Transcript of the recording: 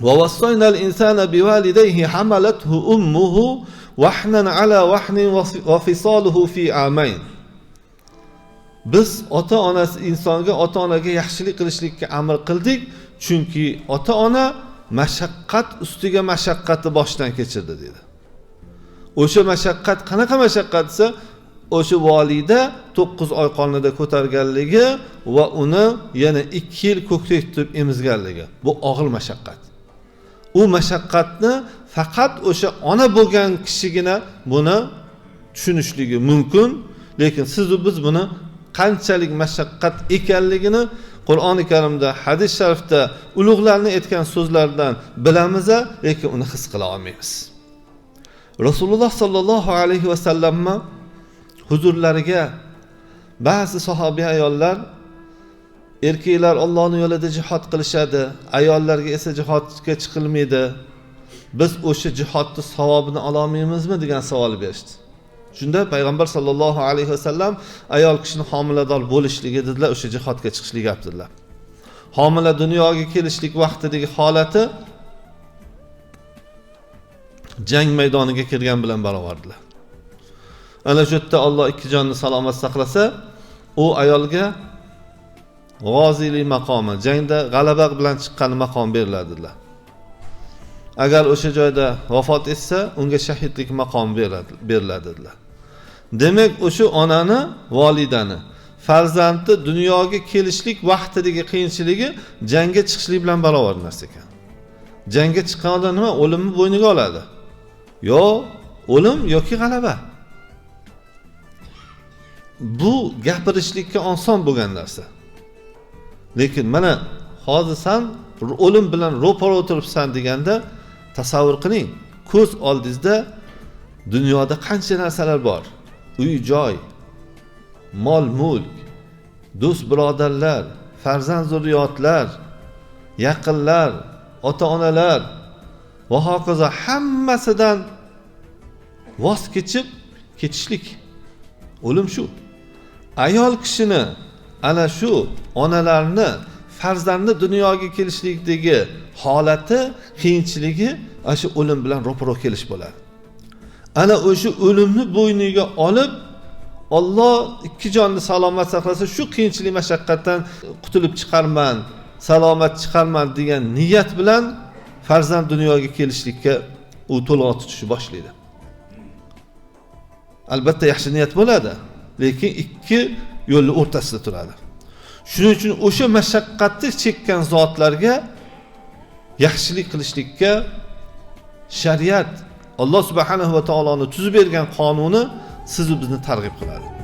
ووصينا الإنسان بوالديه حملته أمه وحنا على وحن وفصاله في عامين biz ota onasi insonga ota onaga yaxshilik qilishlikka amr qildik chunki ota ona mashaqqat ustiga mashaqqatni boshdan kechirdi dedi o'sha mashaqqat qanaqa mashaqqat desa o'sha volida to'qqiz oy qornida ko'targanligi va uni yana ikki yil ko'krak tutib emizganligi bu og'ir mashaqqat U mashaqqatni faqat o'sha ona bo'lgan kishigina buni tushunishligi mumkin lekin sizu biz buni qanchalik mashaqqat ekanligini qur'oni karimda hadis sharifda ulug'larni aytgan so'zlaridan bilamiz lekin uni his qila olmaymiz. Rasululloh sollallohu alayhi vasallamni huzurlariga ba'zi sahobiy ayollar erkaklar ollohni yo'lida jihod qilishadi ayollarga esa jihodga chiqilmaydi. Biz o'sha jihodni savobini ololmaymizmi degan savol berishdi. Shunda payg'ambar sollallohu alayhi vasallam ayol kishini homilador bo'lishligi dedilar o'sha jihodga chiqishlik gapirdilar homila dunyoga kelishlik vaqtidagi holati jang maydoniga kirgan bilan barobardilar ana shu yerda olloh ikki jonni salomat saqlasa u ayolga g'oziylik maqomi jangda g'alaba bilan chiqqan maqom beriladilar. Agar o'sha joyda vafot etsa unga shahidlik maqomi beriladilar. Demak o'sha onani volidani farzandni dunyoga kelishlik vaqtidagi qiyinchiligi jangga chiqishlik bilan barobar narsa ekan. Jangga chiqqan odam nima o'limni bo'yniga oladi? Yo o'lim yoki g'alaba? Bu gapirishlikka oson bo'lgan narsa. Lekin mana hozir san o'lim bilan ro'para o'tiribsan deganda tasavvur qiling. Ko'z oldingizda dunyoda qancha narsalar bor. Uy joy mol mulk do'st birodarlar farzand zurriyotlar yaqinlar ota onalar va hokazo hammasidan voz kechib ketishlik. O'lim shu. Ayol kishini ana shu onalarni farzandni dunyoga kelishlikdagi holati qiyinchiligi ana shu o'lim bilan ro'paro kelish bo'ladi. Ana o'sha o'limni bo'yniga olib olloh ikki jonni salomat saqlasa shu qiyinchilik mashaqqatdan qutulib chiqarman salomat chiqarman degan niyat bilan farzand dunyoga kelishlikka u to'lg'oq tutishni boshlaydi. Albatta yaxshi niyat bo'ladi lekin ikki yo'lni o'rtasida turadi. Shuning uchun o'sha mashaqqatni chekkan zotlarga yaxshilik qilishlikka shariat alloh subhanahu va taoloni tuzib bergan qonuni sizu bizni targ'ib qiladi.